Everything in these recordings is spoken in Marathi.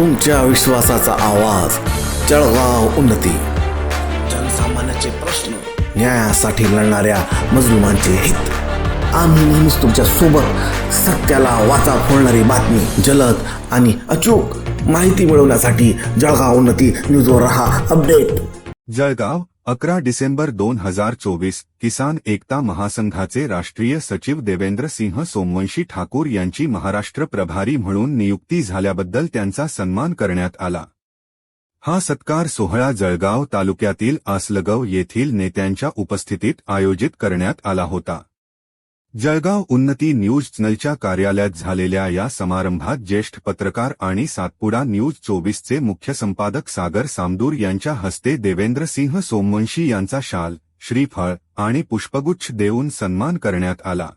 तुमच्या विश्वासाचा आवाज जळगाव उन्नती. जनसामान्याचे प्रश्न न्यायासाठी लढणाऱ्या मजलुमांचे हित. आम्ही नेहमीच तुमच्यासोबत सत्याला वाचा फोडणारी बातमी जलद आणि अचूक माहिती मिळवण्यासाठी जळगाव उन्नती न्यूजवर रहा अपडेट. जळगाव अकरा डिसेंबर दोन हजार चोवीस किसान एकता महासंघाचे राष्ट्रीय सचिव देवेंद्र सिंह सोमवंशी ठाकूर यांची महाराष्ट्र प्रभारी म्हणून नियुक्ती झाल्याबद्दल त्यांचा सन्मान करण्यात आला. हा सत्कार सोहळा जळगाव तालुक्यातील आसलगाव येथील नेत्यांच्या उपस्थितीत आयोजित करण्यात आला होता. जळगाव उन्नती न्यूज चॅनलच्या कार्यालयात झालेल्या या समारंभात ज्येष्ठ पत्रकार आणि सातपुडा न्यूज चोवीसचे मुख्य संपादक सागर सामदूर यांच्या हस्ते देवेंद्र सिंह सोमवंशी यांचा शाल श्रीफळ आणि पुष्पगुच्छ देऊन सन्मान करण्यात आला.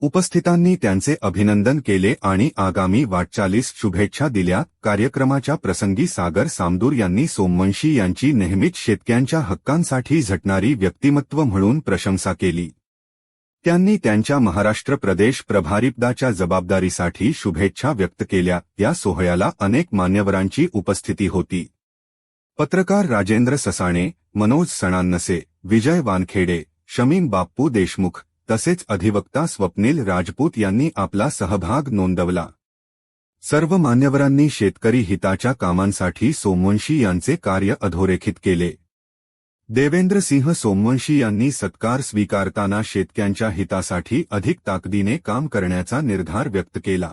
उपस्थितांनी त्यांचे अभिनंदन केले आणि आगामी वाटचालीस शुभेच्छा दिल्या. कार्यक्रमाच्या प्रसंगी सागर सामदूर यांनी सोमवंशी यांची नेहमीच शेतक्यांच्या हक्कांसाठी झटणारी व्यक्तिमत्व म्हणून प्रशंसा केली. त्यांनी त्यांच्या महाराष्ट्र प्रदेश प्रभारीपदाच्या जबाबदारीसाठी शुभेच्छा व्यक्त केल्या. या सोहळ्याला अनेक मान्यवरांची उपस्थिती होती. पत्रकार राजेंद्र ससाणे मनोज सणान्नसे विजय वानखेडे शमीम बाप्पू देशमुख तसेच अधिवक्ता स्वप्नील राजपूत यांनी आपला सहभाग नोंदवला. सर्व मान्यवरांनी शेतकरी हिताच्या कामांसाठी सोमवंशी यांचे कार्य अधोरेखित केले. देवेंद्र सिंह सोमवंशी यांनी सत्कार स्वीकारताना शेतकऱ्यांच्या हितासाठी अधिक ताकदीने काम करण्याचा निर्धार व्यक्त केला.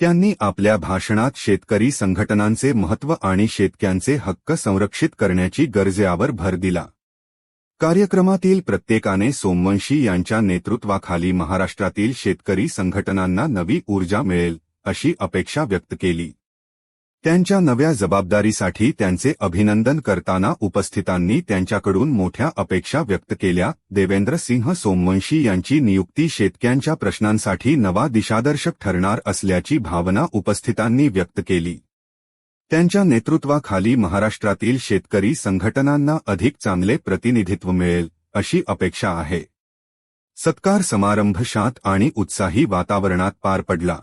त्यांनी आपल्या भाषणात शेतकरी संघटनांचे महत्त्व आणि शेतक्यांचे हक्क संरक्षित करण्याची गरजेवर भर दिला. कार्यक्रमातील प्रत्येकाने सोमवंशी यांच्या नेतृत्वाखाली महाराष्ट्रातील शेतकरी संघटनांना नवी ऊर्जा मिळेल अशी अपेक्षा व्यक्त केली. त्यांच्या नव्या जबाबदारीसाठी त्यांचे अभिनंदन करताना उपस्थितांनी त्यांच्याकडून मोठ्या अपेक्षा व्यक्त केल्या. देवेंद्र सिंह सोमवंशी यांची नियुक्ती शेतक्यांच्या प्रश्नांसाठी नवा दिशादर्शक ठरणार असल्याची भावना उपस्थितांनी व्यक्त केली. त्यांच्या नेतृत्वाखाली महाराष्ट्रातील शेतकरी संघटनांना अधिक चांगले प्रतिनिधित्व मिळेल अशी अपेक्षा आहे. सत्कार समारंभ शांत आणि उत्साही वातावरणात पार पडला.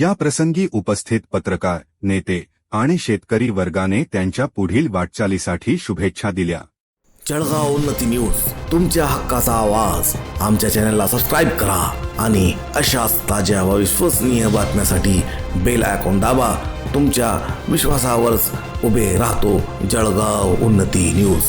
या प्रसंगी उपस्थित पत्रकार नेते आणि शेतकरी वर्गाने त्यांच्या पुढील वाटचालीसाठी शुभेच्छा दिल्या. जळगाव उन्नती न्यूज तुमच्या हक्काचा आवाज. आमच्या चॅनलला सबस्क्राईब करा आणि अशाच ताज्या व विश्वसनीय बातम्यासाठी बेल आयकॉन दाबा. तुमच्या विश्वासावरच उभे राहतो जळगाव उन्नती न्यूज.